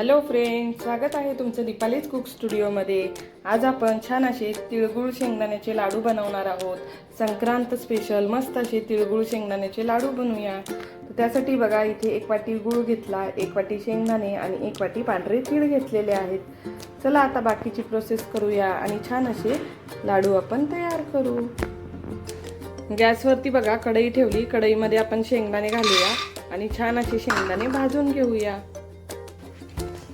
Hello friend स्वागत आहे तुमचं दीपालीज कुक स्टुडिओमध्ये आज आपण छान असे तिळगुळ शेंगदाण्याचे लाडू बनवणार आहोत. संक्रांत स्पेशल मस्त असे तिळगुळ शेंगदाण्याचे लाडू बनवूया. तर त्यासाठी बघा इथे एक वाटी गूळ घेतला एक वाटी शेंगदाणे आणि एक वाटी पांढरे तीळ घेतलेले आहेत. चला आता बाकीची प्रोसेस करूया आणि छान असे लाडू आपण तयार करू. गॅसवरती बघा कढई ठेवली. कढईमध्ये आपण शेंगदाणे घालूया आणि छान असे शेंगदाणे भाजून घेऊया.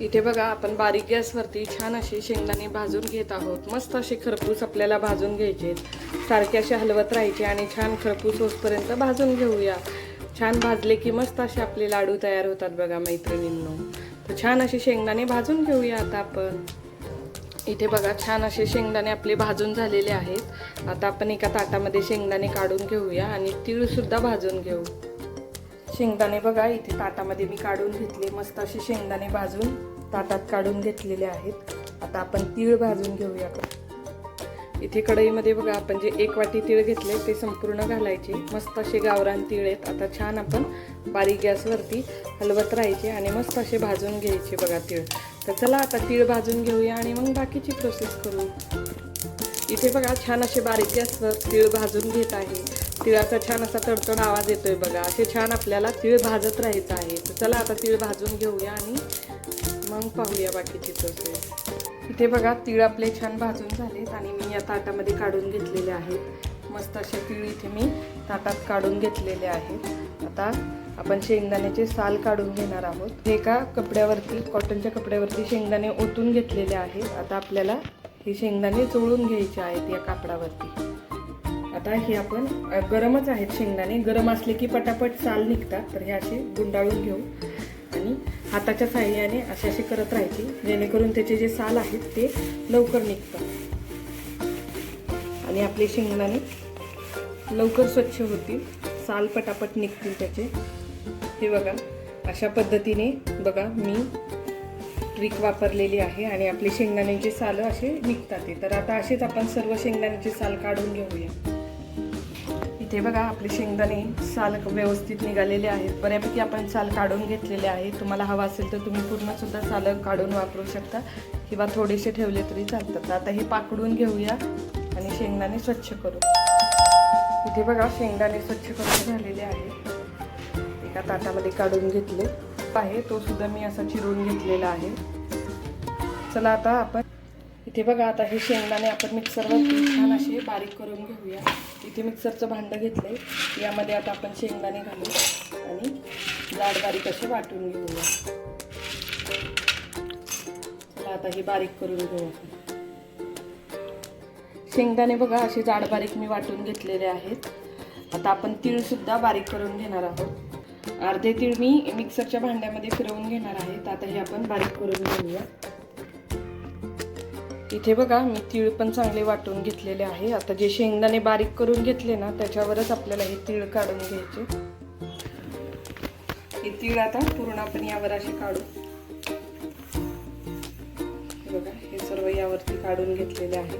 इथे बघा आपण बारीक गॅसवरती छान असे शेंगदाणे भाजून घेत आहोत. मस्त असे खरपूस आपल्याला भाजून घ्यायचे सारखे असे हलवत राहायचे आणि छान खरपूस होसपर्यंत भाजून घेऊया. छान भाजले की मस्त असे आपले लाडू तयार होतात बघा मैत्रिणींनो. तर छान असे शेंगदाणे भाजून घेऊया आता आपण. इथे बघा छान असे शेंगदाणे आपले भाजून झालेले आहेत. आता आपण एका ताटामध्ये शेंगदाणे काढून घेऊया आणि तीळसुद्धा भाजून घेऊ. शेंगदाणे बघा इथे ताटामध्ये मी काढून घेतले. मस्त असे शेंगदाणे भाजून ताटात काढून घेतलेले आहेत. आता आपण तीळ भाजून घेऊया. इथे कढईमध्ये बघा आपण जे एक वाटी तीळ घेतले ते संपूर्ण घालायचे. मस्त असे गावरान तीळ आहेत. आता छान आपण बारीक गॅसवरती हलवत राहायचे आणि मस्त असे भाजून घ्यायचे बघा तीळ. तर चला आता तीळ भाजून घेऊया आणि मग बाकीची प्रोसेस करू. इथे बघा छान असे बारीक गॅसवर तीळ भाजून घेत आहे. तिळाचा छान असा तडतड आवाज येतोय बघा. असे छान आपल्याला तीळ भाजत राहायचं आहे. तर चला आता तीळ भाजून घेऊया आणि मग पाहूया बाकीची प्रोसेस इथे बघा तीळ आपले छान भाजून झालेत आणि मी या ताटामध्ये काढून घेतलेले आहेत. मस्त असे तीळ इथे मी ताटात काढून घेतलेले आहेत. आता आपण शेंगदाण्याचे साल काढून घेणार आहोत. एका कपड्यावरती कॉटनच्या कपड्यावरती शेंगदाणे ओतून घेतलेले आहेत. आता आपल्याला हे शेंगदाणे चोळून घ्यायचे आहेत या कापडावरती. आता हे आपण गरमच आहेत शेंगदाणे. गरम असले की पटापट साल निघतात तर हे असे गुंडाळून घेऊ. आणि हाताच्या साह्याने असे असे करत राहायचे जेणेकरून त्याचे जे साल आहेत ते लवकर निघतात. आणि आपले शेंगदाणे लवकर स्वच्छ होतील. साल पटापट निघतील त्याचे. हे बघा अशा पद्धतीने बघा मी ट्रिक वापरलेली आहे आणि आपले शेंगदाण्याचे साल असे निघतात. ते. तर आता असेच आपण सर्व शेंगदाण्याचे साल काढून घेऊया. हे बघा आपले शेंगदाणे साल व्यवस्थित निघालेले आहेत. बऱ्यापैकी आपण साल काढून घेतलेले आहे तुम्हाला हवा असेल तर तुम्ही पूर्णसुद्धा साल काढून वापरू शकता. किंवा थोडेसे ठेवले तरी चालतात. तर आता हे पाकडून घेऊया आणि शेंगदाणे स्वच्छ करू. इथे बघा शेंगदाणे स्वच्छ करून झालेले आहेत. एका ताटामध्ये काढून घेतले. आहे तो सुद्धा मी असा चिरून घेतलेला आहे. चला आता आपण इथे बघा आता हे शेंगदाणे आपण मिक्सरवर छान असे बारीक करून घेऊया. इथे मिक्सरचं भांडं घेतलंय. यामध्ये आता आपण शेंगदाणे घालू आणि जाड बारीक असे वाटून घेऊया. चला आता हे बारीक करून घेऊ आपण. शेंगदाणे बघा असे जाड बारीक मी वाटून घेतलेले आहेत. आता आपण तीळ सुद्धा बारीक करून घेणार आहोत. अर्धे तीळ मी मिक्सरच्या भांड्यामध्ये फिरवून घेणार आहे. तर आता हे आपण बारीक करून घेऊया. इथे बघा मी तीळ पण चांगले वाटून घेतलेले आहे. आता जे शेंगदाणे बारीक करून घेतले ना त्याच्यावरच आपल्याला हे तीळ काढून घ्यायचे. हे तीळ आता पूर्ण आपण यावर असे काढू. बघा हे सर्व यावरती काढून घेतलेले आहे.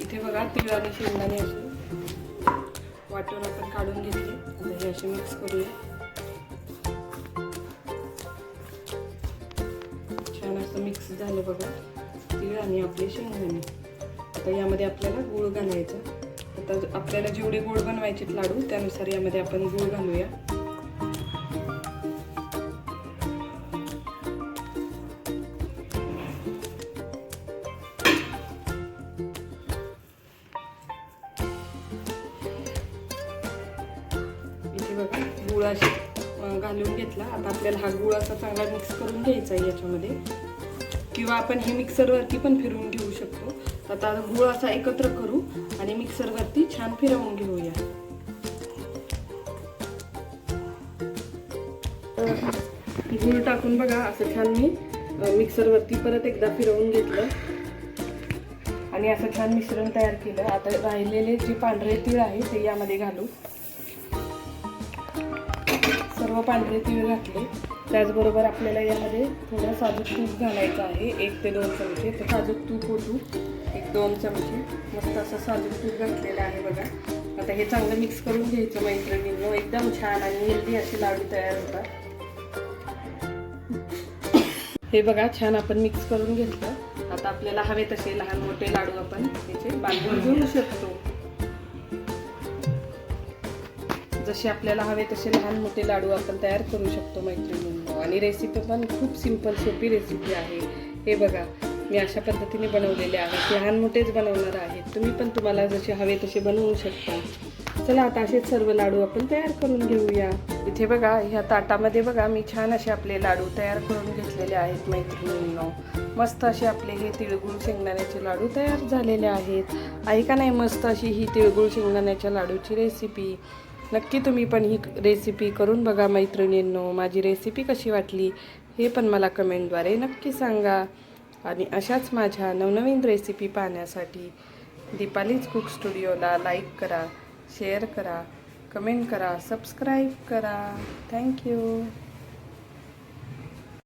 इथे बघा तीळ आणि शेंगदाणे असे वाटून आपण काढून घेतले. आता हे असे मिक्स करूया. असं मिक्स झालं बघा. तीळ आणि आपले शेंगदाणे. आता यामध्ये आपल्याला गूळ घालायचा. आता आपल्याला जेवढे गूळ बनवायचे लाडू त्यानुसार यामध्ये आपण गूळ घालूया. इथे बघा गुळ असे घालून घेतला. आता आपल्याला हा गुळ असा चांगला मिक्स करून घ्यायचा आहे याच्यामध्ये. किंवा आपण हे मिक्सरवरती पण फिरवून घेऊ शकतो. आता गुळ असा एकत्र करू आणि मिक्सरवरती छान फिरवून घेऊया. तर गुळ टाकून बघा असं छान मी मिक्सरवरती परत एकदा फिरवून घेतलं. आणि असं छान मिश्रण तयार केलं. आता राहिलेले जे पांढरे तीळ आहे ते यामध्ये घालू. सर्व पांढरे तीळ घातले. त्याचबरोबर आपल्याला यामध्ये थोडं साजूक तूप घालायचं आहे एक ते दोन चमचे. तर साजूक तूप होतो एक दोन चमचे. मस्त असं साजूक तूप घातलेलं आहे बघा. आता हे चांगलं मिक्स करून घ्यायचं मैत्रिणींनो. एकदम छान आणि हेल्दी असे लाडू तयार होतात. हे बघा छान आपण मिक्स करून घेतलं. आता आपल्याला हवे तसे लहान मोठे लाडू आपण त्याचे बांधून घेऊ शकतो. जसे आपल्याला हवे तसे लहान मोठे लाडू आपण तयार करू शकतो मैत्रिणींनो. आणि रेसिपी पण खूप सिंपल सोपी रेसिपी आहे. हे बघा मी अशा पद्धतीने बनवलेले आहेत लहान मोठेच बनवणार आहेत तुम्ही पण तुम्हाला जसे हवे तसे बनवू शकता. चला आता असेच सर्व लाडू आपण तयार करून घेऊया. इथे बघा ह्या ताटामध्ये बघा मी छान असे आपले लाडू तयार करून घेतलेले आहेत मैत्रिणींनो. मस्त असे आपले हे तिळगुळ शेंगदाण्याचे लाडू तयार झालेले आहेत. ऐका नाही मस्त अशी ही तिळगुळ शेंगदाण्याच्या लाडूची रेसिपी नक्की तुम्ही पण ही रेसिपी करून बघा मैत्रिणींनो. माझी रेसिपी कशी वाटली हे पण मला कमेंटद्वारे नक्की सांगा. आणि अशाच माझ्या नवनवीन रेसिपी पाहण्यासाठी दीपालीज कुक स्टुडिओला लाईक करा शेअर करा कमेंट करा सबस्क्राईब करा. Thank you